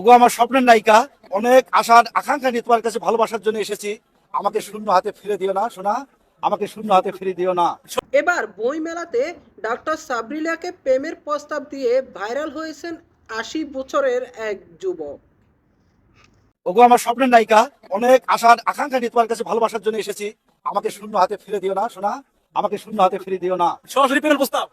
ওগো আমার স্বপ্নের নায়িকা। অনেক আশার আকাঙ্ক্ষা নিয়ে তোমার কাছে ভালোবাসার জন্য এসেছি। আমাকে শূন্য হাতে ফিরে দিও না শোনা আমাকে শূন্য হাতে ফিরে দিও না। এবার বই মেলাতে ডক্টর সাবরিলাকে প্রেমের প্রস্তাব দিয়ে ভাইরাল হয়েছেন আশি বছরের এক যুবক। ওগো আমার স্বপ্নের নায়িকা। অনেক আশার আকাঙ্ক্ষা নিয়ে তোমার কাছে ভালোবাসার জন্য এসেছি। আমাকে শূন্য হাতে ফিরে দিও না শোনা আমাকে শূন্য হাতে ফিরে দিও না। সরাসরি প্রেমের প্রস্তাব।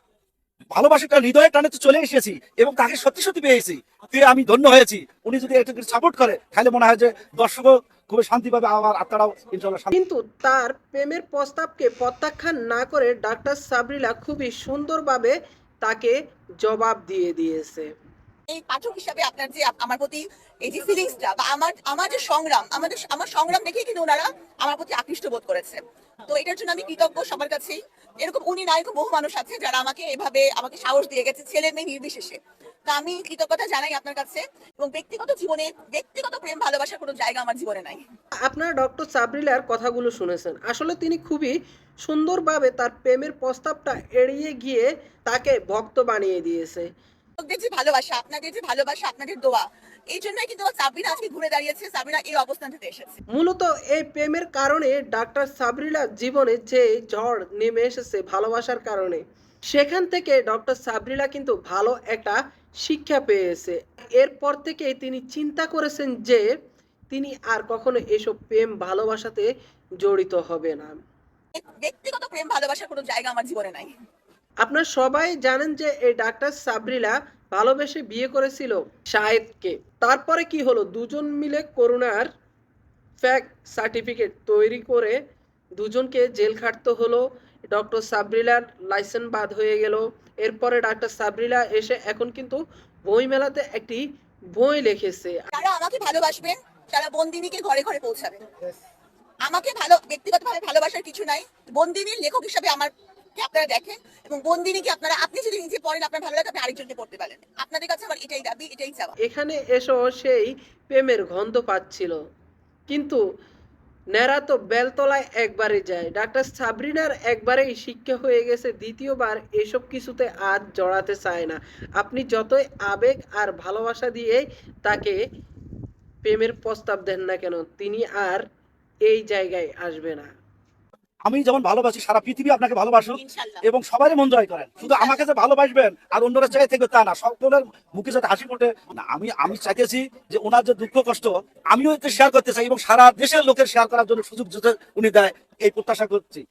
ভালোবাসাটা হৃদয়ের টানে তো চলে এসেছি এবং তাকে সত্যি সত্যি পেয়েছি। তুই আমি ধন্য হয়েছি। উনি যদি একটু সাপোর্ট করে, তাহলে মনে হয় যে দর্শকও খুবই শান্তি পাবে আমার আত্মারাও ইনশাল্লাহ কিন্তু তার প্রেমের প্রস্তাবকে প্রত্যাখ্যান না করে ডাক্তার সাবরিলা খুবই সুন্দরভাবে তাকে জবাব দিয়ে দিয়েছে। এই পাঠক হিসাবে আপনার যে আমার প্রতি এই যে ফিলিংসটা বা আমার আমার যে সংগ্রাম, আমাদের আমার সংগ্রাম দেখেই কিন্তু ওনারা আমার প্রতি আকৃষ্ট বোধ করেছে। তো এটার জন্য আমি কৃতজ্ঞ সবার কাছেই। এরকম উনি না এরকম বহু মানুষ আছে যারা আমাকে এভাবে আমাকে সাহস দিয়ে গেছে, ছেলে মেয়ে নির্বিশেষে। তো আমি কৃতজ্ঞতা জানাই আপনার কাছে এবং ব্যক্তিগত জীবনে ব্যক্তিগত প্রেম, ভালোবাসার কোনো জায়গা আমার জীবনে নাই। আপনারা ডক্টর সাবরিলার কথাগুলো শুনেছেন। আসলে তিনি খুবই সুন্দরভাবে তার প্রেমের প্রস্তাবটা এড়িয়ে গিয়ে তাকে ভক্ত বানিয়ে দিয়েছে। আপনাদের যে ভালোবাসা আপনাদের যে ভালোবাসা আপনাদের দোয়া এই জন্যই কিন্তু সাবিনা আজকে ঘুরে দাঁড়িয়েছে সাবিনা এই অবস্থানটাতে এসেছে। মূলত এই প্রেমের কারণে ডাক্তার সাবরিলার জীবনে যে ঝড় নেমে এসেছে ভালোবাসার কারণে সেখান থেকে ডক্টর সাবরিলা কিন্তু ভালো একটা শিক্ষা পেয়েছে। এরপর থেকে তিনি চিন্তা করেছেন যে তিনি আর কখনো এসব প্রেম ভালোবাসাতে জড়িত হবে না। ব্যক্তিগত প্রেম ভালোবাসার কোনো জায়গা আমার জীবনে নাই। আপনারা সবাই জানেন যে এই ডাক্তার সাবরিলা ভালোবেসে বিয়ে করেছিল শাহেদকে। তারপরে কি হলো? দুজন মিলে করোনার ফ্যাক সার্টিফিকেট তৈরি করে দুজনকে জেল খাটতে হলো। ডক্টর সাবরিলার লাইসেন্স বাদ হয়ে গেল। এরপরে ডাক্তার সাবরিলা এসে এখন কিন্তু বই মেলাতে একটি বই লিখেছে। যারা আমাকে ভালোবাসবেন তারা বন্দিনীকে ঘরে ঘরে পৌঁছাবে। আমাকে ভালো ব্যক্তিগতভাবে ভালোবাসার কিছু নাই। বন্দিনীর লেখক হিসাবে আমার আপনারা দেখেন? এবং বন্দিনীকে আপনারা? আপনি যদি নিজে পড়েন, আপনার ভালো লাগে, আপনি আরেকজনকে পড়তে পারেন। আপনাদের কাছে আমার এটাই দাবি, এটাই চাওয়া। এখানে এসেও সেই প্রেমের গন্ধ পাচ্ছিল। কিন্তু ন্যাড়া তো বেলতলায় একবারে যায়। ডাক্তার সাবরিনার একবারেই শিক্ষা হয়ে গেছে, দ্বিতীয়বার এসব কিছুতে আর জড়াতে চায় না। আপনি যতই আবেগ আর ভালোবাসা দিয়ে তাকে প্রেমের প্রস্তাব দেন না কেন, তিনি আর এই জায়গায় আসবে না। আমি যেমন ভালোবাসি সারা পৃথিবী আপনাকে ভালোবাসুক এবং সবারই মন জয় করেন। শুধু আমাকে যে ভালোবাসবেন আর অন্যরা জায়গায় থেকে তা না সকলের মুখে যাতে হাসি ফোটে না আমি আমি চাইতেছি যে ওনার যে দুঃখ কষ্ট আমিও একটু শেয়ার করতে চাই এবং সারা দেশের লোকের শেয়ার করার জন্য সুযোগ যাতে উনি দেয় এই প্রত্যাশা করছি।